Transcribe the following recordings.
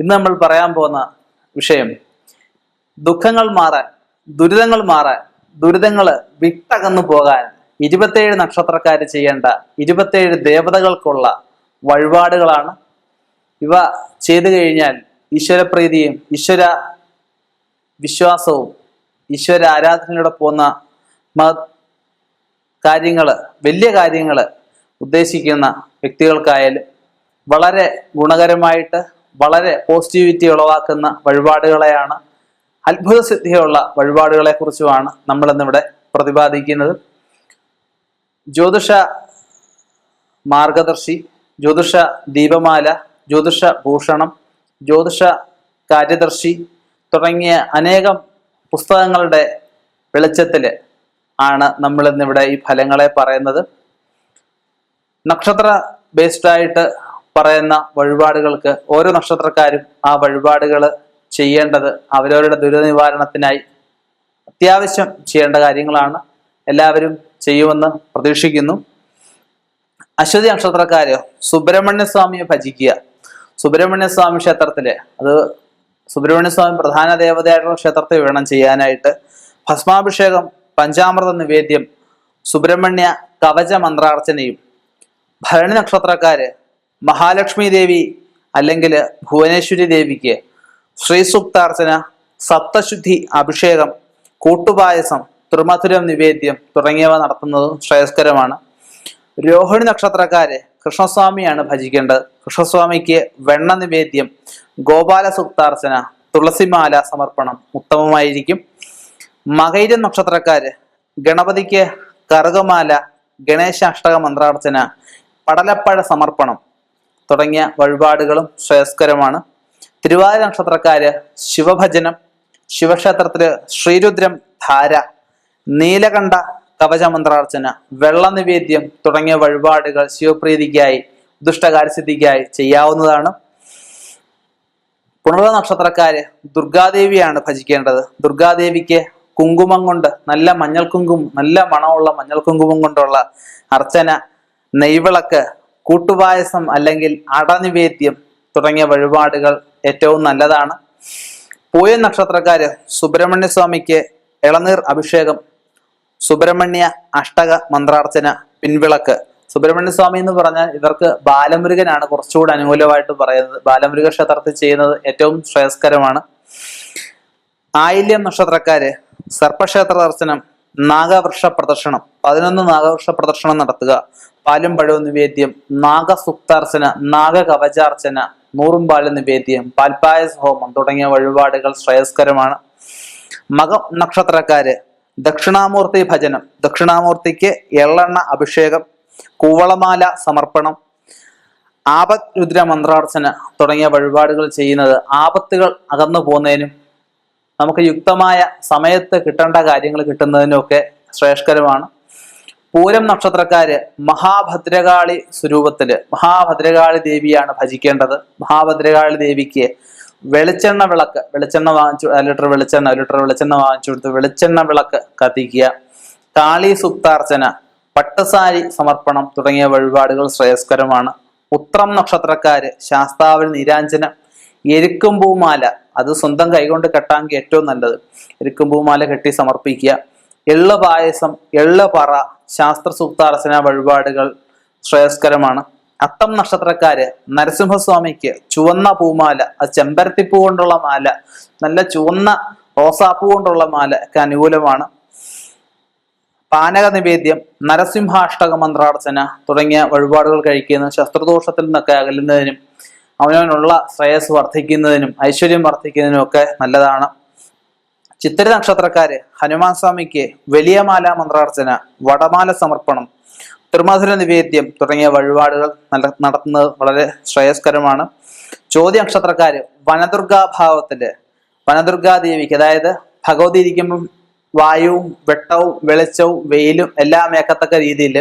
ഇന്ന് നമ്മൾ പറയാൻ പോകുന്ന വിഷയം ദുഃഖങ്ങൾ മാറാൻ ദുരിതങ്ങൾ മാറാൻ ദുരിതങ്ങൾ വിട്ടകന്നു പോകാൻ ഇരുപത്തേഴ് നക്ഷത്രക്കാർ ചെയ്യേണ്ട ഇരുപത്തേഴ് ദേവതകൾക്കുള്ള വഴിപാടുകളാണ്. ഇവ ചെയ്തു കഴിഞ്ഞാൽ ഈശ്വരപ്രീതിയും ഈശ്വര വിശ്വാസവും ഈശ്വര ആരാധനയിലൂടെ പോകുന്ന മഹത് കാര്യങ്ങൾ വലിയ കാര്യങ്ങൾ ഉദ്ദേശിക്കുന്ന വ്യക്തികൾക്കായാലും വളരെ ഗുണകരമായിട്ട് വളരെ പോസിറ്റിവിറ്റി ഉളവാക്കുന്ന വഴിപാടുകളെയാണ് അത്ഭുത സിദ്ധിയുള്ള വഴിപാടുകളെ കുറിച്ചുമാണ് നമ്മൾ ഇന്നിവിടെ പ്രതിപാദിക്കുന്നത്. ജ്യോതിഷ മാർഗദർശി ജ്യോതിഷ ദീപമാല ജ്യോതിഷ ഭൂഷണം ജ്യോതിഷ കാര്യദർശി തുടങ്ങിയ അനേകം പുസ്തകങ്ങളുടെ വെളിച്ചത്തിൽ ആണ് നമ്മൾ ഇന്നിവിടെ ഈ ഫലങ്ങളെ പറയുന്നത്. നക്ഷത്ര ബേസ്ഡ് ആയിട്ട് പറയുന്ന വഴിപാടുകൾക്ക് ഓരോ നക്ഷത്രക്കാരും ആ വഴിപാടുകൾ ചെയ്യേണ്ടത് അവരവരുടെ ദുരിത നിവാരണത്തിനായി അത്യാവശ്യം ചെയ്യേണ്ട കാര്യങ്ങളാണ്. എല്ലാവരും ചെയ്യുമെന്ന് പ്രതീക്ഷിക്കുന്നു. അശ്വതി നക്ഷത്രക്കാര് സുബ്രഹ്മണ്യസ്വാമിയെ ഭജിക്കുക. സുബ്രഹ്മണ്യസ്വാമി ക്ഷേത്രത്തിൽ അത് സുബ്രഹ്മണ്യസ്വാമി പ്രധാന ദേവതയായിട്ടുള്ള ക്ഷേത്രത്തെ വേണം ചെയ്യാനായിട്ട്. ഭസ്മാഭിഷേകം പഞ്ചാമൃത നിവേദ്യം സുബ്രഹ്മണ്യ കവച മന്ത്രാർച്ചനയും ഭരണി നക്ഷത്രക്കാര് മഹാലക്ഷ്മി ദേവി അല്ലെങ്കിൽ ഭുവനേശ്വരി ദേവിക്ക് ശ്രീസുക്താർച്ചന സപ്തശുദ്ധി അഭിഷേകം കൂട്ടുപായസം ത്രിമധുരം നിവേദ്യം തുടങ്ങിയവ നടത്തുന്നതും ശ്രേയസ്കരമാണ്. രോഹിണി നക്ഷത്രക്കാരെ കൃഷ്ണസ്വാമിയാണ് ഭജിക്കേണ്ടത്. കൃഷ്ണസ്വാമിക്ക് വെണ്ണ നിവേദ്യം ഗോപാല സുക്താർച്ചന തുളസിമാല സമർപ്പണം ഉത്തമമായിരിക്കും. മകൈര നക്ഷത്രക്കാര് ഗണപതിക്ക് കറുകമാല ഗണേശാഷ്ടക മന്ത്രാർച്ചന പടലപ്പഴ സമർപ്പണം തുടങ്ങിയ വഴിപാടുകളും ശ്രേയസ്കരമാണ്. തിരുവാതിര നക്ഷത്രക്കാര് ശിവഭജനം ശിവക്ഷേത്രത്തിൽ ശ്രീരുദ്രം ധാര നീലകണ്ഠ കവചമന്ത്രാർച്ചന വെള്ള നിവേദ്യം തുടങ്ങിയ വഴിപാടുകൾ ശിവപ്രീതിക്കായി ദുഷ്ടകാര്യസിദ്ധിക്കായി ചെയ്യാവുന്നതാണ്. പുണർവ നക്ഷത്രക്കാര് ദുർഗാദേവിയാണ് ഭജിക്കേണ്ടത്. ദുർഗാദേവിക്ക് കുങ്കുമം കൊണ്ട് നല്ല മഞ്ഞൾ കുങ്കുമം നല്ല മണമുള്ള മഞ്ഞൾ കുങ്കുമം കൊണ്ടുള്ള അർച്ചന നെയ്വിളക്ക് കൂട്ടുപായസം അല്ലെങ്കിൽ അടനിവേദ്യം തുടങ്ങിയ വഴിപാടുകൾ ഏറ്റവും നല്ലതാണ്. പൂയ നക്ഷത്രക്കാര് സുബ്രഹ്മണ്യ സ്വാമിക്ക് ഇളനീർ അഭിഷേകം സുബ്രഹ്മണ്യ അഷ്ടക മന്ത്രാർച്ചന പിൻവിളക്ക്. സുബ്രഹ്മണ്യ സ്വാമി എന്ന് പറഞ്ഞാൽ ഇവർക്ക് ബാലമൃഗനാണ് കുറച്ചുകൂടി അനുകൂലമായിട്ട് പറയുന്നത്. ബാലമുരുക ക്ഷേത്രത്തിൽ ചെയ്യുന്നത് ഏറ്റവും ശ്രേയസ്കരമാണ്. ആയില്യം നക്ഷത്രക്കാര് സർപ്പക്ഷേത്ര ദർശനം നാഗവൃക്ഷ പ്രദർശനം. പതിനൊന്ന് നാഗവൃക്ഷ പ്രദർശനം നടത്തുക. പാലും പഴവും നിവേദ്യം നാഗസുക്താർച്ചന നാഗകവചാർച്ചന നൂറും പാലും നിവേദ്യം പാൽപായസ ഹോമം തുടങ്ങിയ വഴിപാടുകൾ ശ്രേയസ്കരമാണ്. മകം നക്ഷത്രക്കാര് ദക്ഷിണാമൂർത്തി ഭജനം ദക്ഷിണാമൂർത്തിക്ക് എള്ളെണ്ണ അഭിഷേകം കൂവളമാല സമർപ്പണം ആപത് രുദ്ര മന്ത്രാർച്ചന തുടങ്ങിയ വഴിപാടുകൾ ചെയ്യുന്നത് ആപത്തുകൾ അകന്നു പോകുന്നതിനും നമുക്ക് യുക്തമായ സമയത്ത് കിട്ടേണ്ട കാര്യങ്ങൾ കിട്ടുന്നതിനും ഒക്കെ ശ്രേഷ്ഠകരമാണ് പൂരം നക്ഷത്രക്കാര് മഹാഭദ്രകാളി സ്വരൂപത്തിൽ മഹാഭദ്രകാളി ദേവിയാണ് ഭജിക്കേണ്ടത്. മഹാഭദ്രകാളി ദേവിക്ക് വെളിച്ചെണ്ണ വിളക്ക് വെളിച്ചെണ്ണ വാങ്ങിച്ചു ലിറ്റർ വെളിച്ചെണ്ണ ലിറ്റർ വെളിച്ചെണ്ണ വാങ്ങിച്ചു കൊടുത്ത് വെളിച്ചെണ്ണ വിളക്ക് കത്തിക്കുക. കാളി സുക്താർച്ചന പട്ടുസാരി സമർപ്പണം തുടങ്ങിയ വഴിപാടുകൾ ശ്രേയസ്കരമാണ്. ഉത്രം നക്ഷത്രക്കാര് ശാസ്താവിൽ നീരാഞ്ജനം എരുക്കുംപൂമാല അത് സ്വന്തം കൈകൊണ്ട് കെട്ടാമെങ്കിൽ ഏറ്റവും നല്ലത്. എരുക്കും പൂമാല കെട്ടി സമർപ്പിക്കുക. എള്ള് പായസം എള്ള പറ ശാസ്ത്ര സൂക്താർച്ചന വഴിപാടുകൾ ശ്രേയസ്കരമാണ്. അത്തം നക്ഷത്രക്കാര് നരസിംഹസ്വാമിക്ക് ചുവന്ന പൂമാല അത് ചെമ്പരത്തിപ്പൂ കൊണ്ടുള്ള മാല നല്ല ചുവന്ന റോസാപ്പൂ കൊണ്ടുള്ള മാല ഒക്കെ അനുകൂലമാണ്. പാനക നിവേദ്യം നരസിംഹാഷ്ടക മന്ത്രാർച്ചന തുടങ്ങിയ വഴിപാടുകൾ കഴിക്കുന്ന ശസ്ത്രദോഷത്തിൽ നിന്നൊക്കെ അകലുന്നതിനും അവനവനുള്ള ശ്രേയസ് വർദ്ധിക്കുന്നതിനും ഐശ്വര്യം വർദ്ധിക്കുന്നതിനും ഒക്കെ നല്ലതാണ്. ചിത്തിര നക്ഷത്രക്കാര് ഹനുമാൻ സ്വാമിക്ക് വലിയ മാല മന്ത്രാർച്ചന വടമാല സമർപ്പണം തിരുമാധുര നിവേദ്യം തുടങ്ങിയ വഴിപാടുകൾ നടത്തുന്നത് വളരെ ശ്രേയസ്കരമാണ്. ചോദ്യ നക്ഷത്രക്കാര് വനദുർഗാഭാവത്തിൽ വനദുർഗാദേവിക്ക് അതായത് ഭഗവതി ഇരിക്കുമ്പം വായുവും വെട്ടവും വെളിച്ചവും വെയിലും എല്ലാം ഏക്കത്തക്ക രീതിയിൽ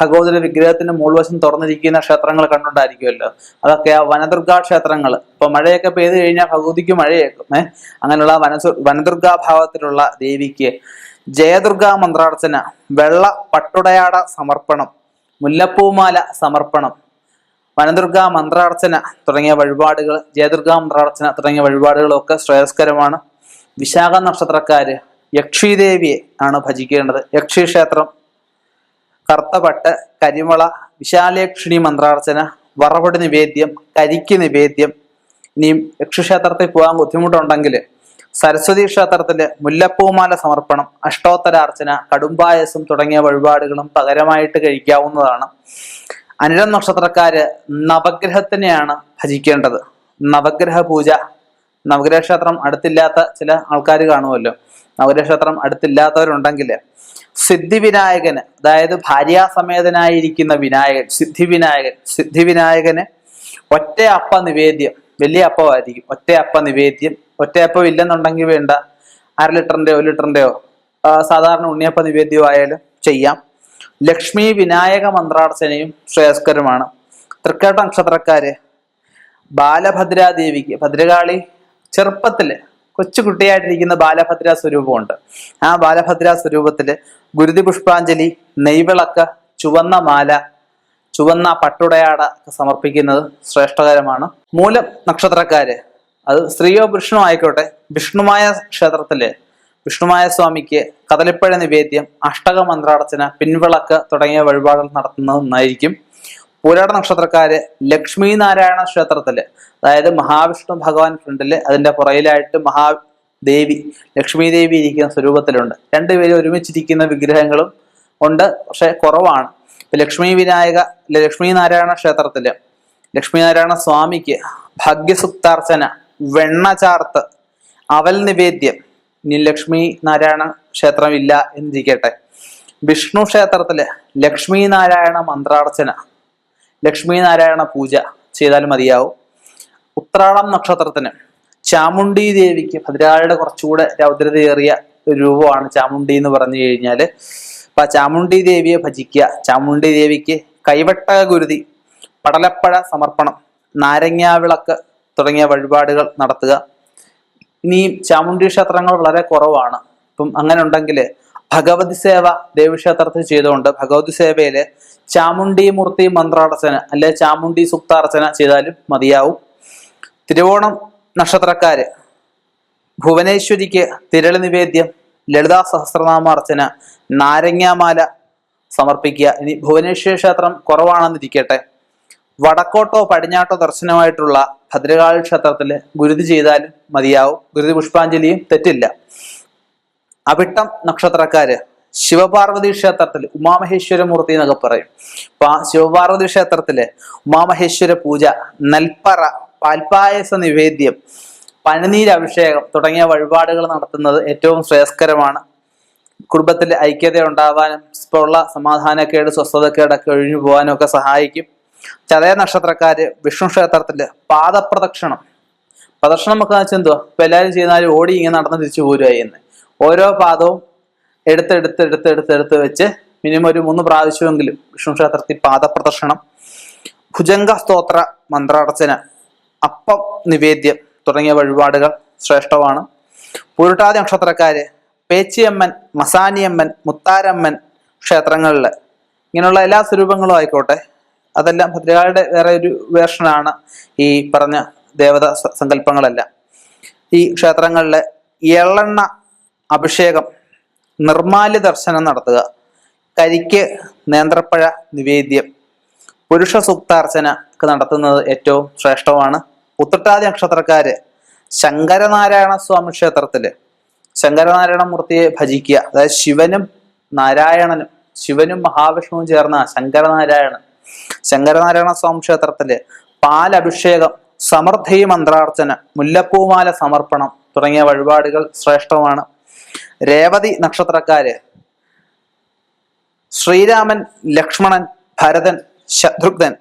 ഭഗവതിയുടെ വിഗ്രഹത്തിന്റെ മുൾവശം തുറന്നിരിക്കുന്ന ക്ഷേത്രങ്ങൾ കണ്ടുകൊണ്ടായിരിക്കുമല്ലോ. അതൊക്കെ ആ വനദുർഗാ ക്ഷേത്രങ്ങൾ. ഇപ്പൊ മഴയൊക്കെ പെയ്തു കഴിഞ്ഞാൽ ഭഗവതിക്ക് മഴയേക്കും. ഏഹ് അങ്ങനെയുള്ള വനസു വനദുർഗാ ഭാവത്തിലുള്ള ദേവിക്ക് ജയദുർഗാ മന്ത്രാർച്ചന വെള്ള പട്ടുടയാട സമർപ്പണം മുല്ലപ്പൂമാല സമർപ്പണം വനദുർഗാ മന്ത്രാർച്ചന തുടങ്ങിയ വഴിപാടുകൾ ജയദുർഗാ മന്ത്രാർച്ചന തുടങ്ങിയ വഴിപാടുകളൊക്കെ ശ്രേയസ്കരമാണ്. വിശാഖ നക്ഷത്രക്കാര് യക്ഷിദേവിയെ ആണ് ഭജിക്കേണ്ടത്. യക്ഷി ക്ഷേത്രം കറുത്തപട്ട് കരിമള വിശാലയക്ഷിണി മന്ത്രാർച്ചന വറവടി നിവേദ്യം കരിക്ക് നിവേദ്യം. ഇനിയും യക്ഷക്ഷേത്രത്തിൽ പോകാൻ ബുദ്ധിമുട്ടുണ്ടെങ്കിൽ സരസ്വതി ക്ഷേത്രത്തിൽ മുല്ലപ്പൂമാല സമർപ്പണം അഷ്ടോത്തരാർച്ചന കടുംപായസം തുടങ്ങിയ വഴിപാടുകളും പകരമായിട്ട് കഴിക്കാവുന്നതാണ്. അനിഴം നക്ഷത്രക്കാര് നവഗ്രഹത്തിനെയാണ് ഭജിക്കേണ്ടത്. നവഗ്രഹ പൂജ നവഗ്രഹ ക്ഷേത്രം അടുത്തില്ലാത്ത ചില ആൾക്കാർ കാണുമല്ലോ. നവഗ്രഹ ക്ഷേത്രം അടുത്തില്ലാത്തവരുണ്ടെങ്കിൽ സിദ്ധി വിനായകന് അതായത് ഭാര്യാസമേതനായിരിക്കുന്ന വിനായകൻ സിദ്ധി വിനായകൻ സിദ്ധി വിനായകന് ഒറ്റ അപ്പ നിവേദ്യം വലിയ അപ്പമായിരിക്കും. ഒറ്റ അപ്പ നിവേദ്യം. ഒറ്റ അപ്പം ഇല്ലെന്നുണ്ടെങ്കിൽ വേണ്ട. അര ലിറ്ററിന്റെയോ ഒരു ലിറ്ററിന്റെയോ സാധാരണ ഉണ്ണിയപ്പ നിവേദ്യം ആയാലും ചെയ്യാം. ലക്ഷ്മി വിനായക മന്ത്രാർച്ചനയും ശ്രേയസ്കരമാണ്. തൃക്കേട്ട നക്ഷത്രക്കാര് ബാലഭദ്രാദേവിക്ക് ഭദ്രകാളി ചെറുപ്പത്തിൽ കൊച്ചുകുട്ടിയായിട്ടിരിക്കുന്ന ബാലഭദ്ര സ്വരൂപമുണ്ട്. ആ ബാലഭദ്ര സ്വരൂപത്തിൽ ഗുരുതി പുഷ്പാഞ്ജലി നെയ്വിളക്ക് ചുവന്ന മാല ചുവന്ന പട്ടുടയാട സമർപ്പിക്കുന്നത് ശ്രേഷ്ഠകരമാണ്. മൂലം നക്ഷത്രക്കാര് അത് സ്ത്രീയോ പുരുഷനോ ആയിക്കോട്ടെ വിഷ്ണുമായ ക്ഷേത്രത്തിൽ വിഷ്ണുമായ സ്വാമിക്ക് കദളിപ്പഴ നിവേദ്യം അഷ്ടക മന്ത്രാടച്ചന പിൻവിളക്ക് തുടങ്ങിയ വഴിപാടുകൾ നടത്തുന്നത് നന്നായിരിക്കും. പൂരാട നക്ഷത്രക്കാര് ലക്ഷ്മി നാരായണ ക്ഷേത്രത്തിൽ അതായത് മഹാവിഷ്ണു ഭഗവാൻ ഫ്രണ്ടിൽ അതിന്റെ പുറയിലായിട്ട് മഹാദേവി ലക്ഷ്മി ദേവി ഇരിക്കുന്ന സ്വരൂപത്തിലുണ്ട്. രണ്ടുപേരും ഒരുമിച്ചിരിക്കുന്ന വിഗ്രഹങ്ങളും ഉണ്ട് പക്ഷെ കുറവാണ്. ലക്ഷ്മി വിനായക ലക്ഷ്മി നാരായണ ക്ഷേത്രത്തിൽ ലക്ഷ്മി നാരായണ സ്വാമിക്ക് ഭാഗ്യസുക്താർച്ചന വെണ്ണ ചാർത്ത് അവൽ നിവേദ്യം. ഇനി ലക്ഷ്മി നാരായണ ക്ഷേത്രം ഇല്ല എന്നിരിക്കട്ടെ. വിഷ്ണു ക്ഷേത്രത്തിൽ ലക്ഷ്മി നാരായണ മന്ത്രാർച്ചന ലക്ഷ്മി നാരായണ പൂജ ചെയ്താൽ മതിയാവും. ഉത്രാടം നക്ഷത്രത്തിന് ചാമുണ്ഡി ദേവിക്ക് ഭദ്രകാളിയുടെ കുറച്ചുകൂടെ രൗദ്രതയേറിയ രൂപമാണ് ചാമുണ്ഡി എന്ന് പറഞ്ഞു കഴിഞ്ഞാൽ അപ്പൊ ആ ചാമുണ്ഡി ദേവിയെ ഭജിക്കുക ചാമുണ്ഡി ദേവിക്ക് കൈവട്ട ഗുരുതി പടലപ്പഴ സമർപ്പണം നാരങ്ങാവിളക്ക് തുടങ്ങിയ വഴിപാടുകൾ നടത്തുക. ഇനിയും ചാമുണ്ഡി ക്ഷേത്രങ്ങൾ വളരെ കുറവാണ്. ഇപ്പം അങ്ങനെ ഉണ്ടെങ്കിൽ ഭഗവതി സേവ ദേവീക്ഷേത്രത്തിൽ ചെയ്തുകൊണ്ട് ഭഗവതി സേവയിൽ ചാമുണ്ഡി മൂർത്തി മന്ത്രാർച്ചന അല്ലെ ചാമുണ്ഡി സുക്താർച്ചന ചെയ്താലും മതിയാവും. തിരുവോണം നക്ഷത്രക്കാര്. ഭുവനേശ്വരിക്ക് തിരളി നിവേദ്യം ലളിതാ സഹസ്രനാമാർച്ചന നാരങ്ങാമാല സമർപ്പിക്കുക. ഇനി ഭുവനേശ്വരി ക്ഷേത്രം കുറവാണെന്നിരിക്കട്ടെ. വടക്കോട്ടോ പടിഞ്ഞാട്ടോ ദർശനമായിട്ടുള്ള ഭദ്രകാളി ക്ഷേത്രത്തിൽ ഗുരുതി ചെയ്താലും മതിയാവും. ഗുരുതി പുഷ്പാഞ്ജലിയും തെറ്റില്ല. അവിട്ടം നക്ഷത്രക്കാര് ശിവപാർവതി ക്ഷേത്രത്തിൽ ഉമാമഹേശ്വര മൂർത്തി എന്നൊക്കെ പറയും. അപ്പൊ ആ ശിവപാർവതി ക്ഷേത്രത്തിലെ ഉമാമഹേശ്വര പൂജ നെൽപ്പറ പാൽപ്പായസ നിവേദ്യം പനിനീരഭിഷേകം തുടങ്ങിയ വഴിപാടുകൾ നടത്തുന്നത് ഏറ്റവും ശ്രേയസ്കരമാണ്. കുടുംബത്തിൽ ഐക്യത ഉണ്ടാവാനും ഇപ്പോൾ ഉള്ള സമാധാനക്കേട് സ്വസ്ഥതക്കേടൊക്കെ ഒഴിഞ്ഞു പോകാനും ഒക്കെ സഹായിക്കും. ചതയ നക്ഷത്രക്കാര് വിഷ്ണു ക്ഷേത്രത്തിൽ പാദപ്രദക്ഷിണം. പ്രദക്ഷിണം ഒക്കെ വെച്ചാൽ എന്തുവാ? ഇപ്പൊ എല്ലാവരും ചെയ്യുന്നാലും ഓടി ഇങ്ങനെ നടന്ന് തിരിച്ചു പോരുകയായി എന്ന് ഓരോ പാദവും എടുത്തെടുത്ത് എടുത്ത് എടുത്ത് എടുത്ത് എടുത്ത് വെച്ച് മിനിമം ഒരു മൂന്ന് പ്രാവശ്യമെങ്കിലും വിഷ്ണു ക്ഷേത്രത്തിൽ പാദപ്രദക്ഷിണം. ഭുജംഗ സ്തോത്ര മന്ത്രാർച്ചന. അപ്പം നിവേദ്യം തുടങ്ങിയ വഴിപാടുകൾ ശ്രേഷ്ഠമാണ്. പൂരുട്ടാതി നക്ഷത്രക്കാര് പേച്ചിയമ്മൻ മസാനിയമ്മൻ മുത്താരമ്മൻ ക്ഷേത്രങ്ങളിൽ ഇങ്ങനെയുള്ള എല്ലാ സ്വരൂപങ്ങളും ആയിക്കോട്ടെ. അതെല്ലാം ഭദ്രകാളിയുടെ വേറെ ഒരു വേർഷനാണ് ഈ പറഞ്ഞ ദേവത സങ്കല്പങ്ങളെല്ലാം. ഈ ക്ഷേത്രങ്ങളിൽ എള്ളെണ്ണ അഭിഷേകം നിർമാല്യ ദർശനം നടത്തുക കരിക്ക് നേന്ത്രപ്പഴ നിവേദ്യം പുരുഷ സൂക്താർച്ചന നടത്തുന്നത് ഏറ്റവും ശ്രേഷ്ഠമാണ്. ഉത്രട്ടാതി നക്ഷത്രക്കാര് ശങ്കരനാരായണ സ്വാമി ക്ഷേത്രത്തിൽ ശങ്കരനാരായണ മൂർത്തിയെ ഭജിക്കുക. അതായത് ശിവനും നാരായണനും ശിവനും മഹാവിഷ്ണുവും ചേർന്ന ശങ്കരനാരായണൻ ശങ്കരനാരായണ സ്വാമി ക്ഷേത്രത്തിൽ പാലഭിഷേകം സമൃദ്ധി മന്ത്രാർച്ചന മുല്ലപ്പൂമാല സമർപ്പണം തുടങ്ങിയ വഴിപാടുകൾ ശ്രേഷ്ഠമാണ്. രേവതി നക്ഷത്രക്കാര് ശ്രീരാമൻ ലക്ഷ്മണൻ ഭരതൻ ശത്രുഘ്നൻ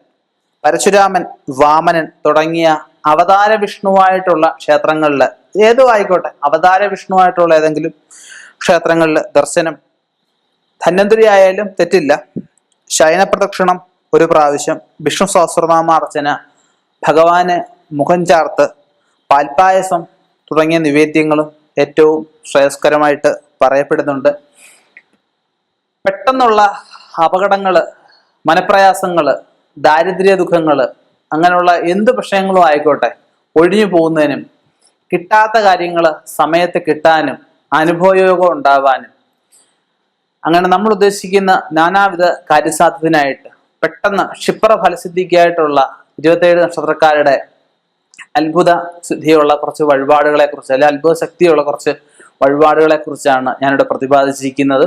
പരശുരാമൻ വാമനൻ തുടങ്ങിയ അവതാര വിഷ്ണുവായിട്ടുള്ള ക്ഷേത്രങ്ങളിൽ ഏതോ ആയിക്കോട്ടെ അവതാര വിഷ്ണുവായിട്ടുള്ള ഏതെങ്കിലും ക്ഷേത്രങ്ങളിൽ ദർശനം. ധന്വന്തരി ആയാലും തെറ്റില്ല. ശയനപ്രദക്ഷിണം ഒരു പ്രാവശ്യം വിഷ്ണു സഹസ്രനാമ അർച്ചന ഭഗവാന് മുഖം ചാർത്ത് പാൽപ്പായസം തുടങ്ങിയ നിവേദ്യങ്ങളും ഏറ്റവും ശ്രേയസ്കരമായിട്ട് പറയപ്പെടുന്നുണ്ട്. പെട്ടെന്നുള്ള അപകടങ്ങൾ മനപ്രയാസങ്ങൾ ദാരിദ്ര്യ ദുഃഖങ്ങൾ അങ്ങനെയുള്ള എന്ത് പ്രശ്നങ്ങളും ആയിക്കോട്ടെ ഒഴിഞ്ഞു പോകുന്നതിനും കിട്ടാത്ത കാര്യങ്ങൾ സമയത്ത് കിട്ടാനും അനുഭവയോഗം ഉണ്ടാവാനും. അങ്ങനെ നമ്മൾ ഉദ്ദേശിക്കുന്ന നാനാവിധ കാര്യസാധ്യത്തിനായിട്ട് പെട്ടെന്ന് ക്ഷിപ്ര ഫലസിദ്ധിക്കായിട്ടുള്ള ഇരുപത്തേഴ് നക്ഷത്രക്കാരുടെ അത്ഭുത സിദ്ധിയുള്ള കുറച്ച് വഴിപാടുകളെ കുറിച്ച് അല്ലെ അത്ഭുത ശക്തിയുള്ള കുറച്ച് വഴിപാടുകളെ കുറിച്ചാണ് ഞാനിവിടെ പ്രതിപാദിച്ചിരിക്കുന്നത്.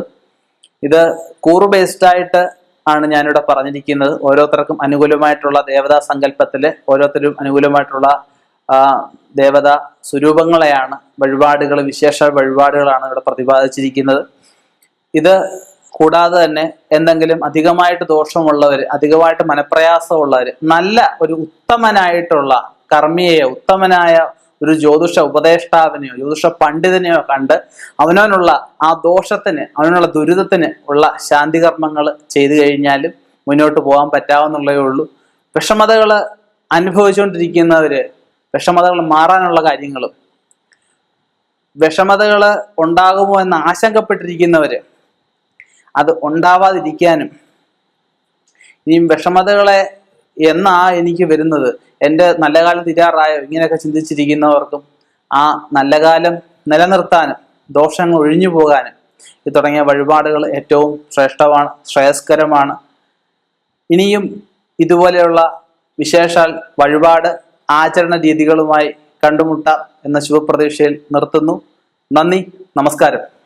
ഇത് കൂറു ബേസ്ഡ് ആയിട്ട് ആണ് ഞാനിവിടെ പറഞ്ഞിരിക്കുന്നത്. ഓരോരുത്തർക്കും അനുകൂലമായിട്ടുള്ള ദേവതാ സങ്കല്പത്തിൽ ഓരോരുത്തരും അനുകൂലമായിട്ടുള്ള ദേവതാ സ്വരൂപങ്ങളെയാണ് വഴിപാടുകൾ വിശേഷ വഴിപാടുകളാണ് ഇവിടെ പ്രതിപാദിച്ചിരിക്കുന്നത്. ഇത് കൂടാതെ തന്നെ എന്തെങ്കിലും അധികമായിട്ട് ദോഷമുള്ളവർ അധികമായിട്ട് മനപ്രയാസമുള്ളവർ നല്ല ഒരു ഉത്തമനായിട്ടുള്ള കർമ്മിയെയോ ഉത്തമനായ ഒരു ജ്യോതിഷ ഉപദേഷ്ടാവിനെയോ ജ്യോതിഷ പണ്ഡിതനെയോ കണ്ട് അവനവനുള്ള ആ ദോഷത്തിന് അവനുള്ള ദുരിതത്തിന് ഉള്ള ശാന്തികർമ്മങ്ങൾ ചെയ്തു കഴിഞ്ഞാലും മുന്നോട്ട് പോകാൻ പറ്റാവുന്നുള്ളേ ഉള്ളൂ. വിഷമതകൾ അനുഭവിച്ചുകൊണ്ടിരിക്കുന്നവര് വിഷമതകൾ മാറാനുള്ള കാര്യങ്ങളും വിഷമതകൾ ഉണ്ടാകുമോ എന്ന് ആശങ്കപ്പെട്ടിരിക്കുന്നവര് അത് ഉണ്ടാവാതിരിക്കാനും ഇനിയും വിഷമതകളെ എന്നാ എനിക്ക് വരുന്നത്? എന്റെ നല്ല കാലം തിരാറായോ? ഇങ്ങനെയൊക്കെ ചിന്തിച്ചിരിക്കുന്നവർക്കും ആ നല്ല കാലം നിലനിർത്താനും ദോഷങ്ങൾ ഒഴിഞ്ഞു പോകാനും ഈ തുടങ്ങിയ വഴിപാടുകൾ ഏറ്റവും ശ്രേഷ്ഠമാണ് ശ്രേയസ്കരമാണ്. ഇനിയും ഇതുപോലെയുള്ള വിശേഷാൽ വഴിപാട് ആചരണ രീതികളുമായി കണ്ടുമുട്ടാം എന്ന ശുഭപ്രതീക്ഷയിൽ നിർത്തുന്നു. നന്ദി നമസ്കാരം.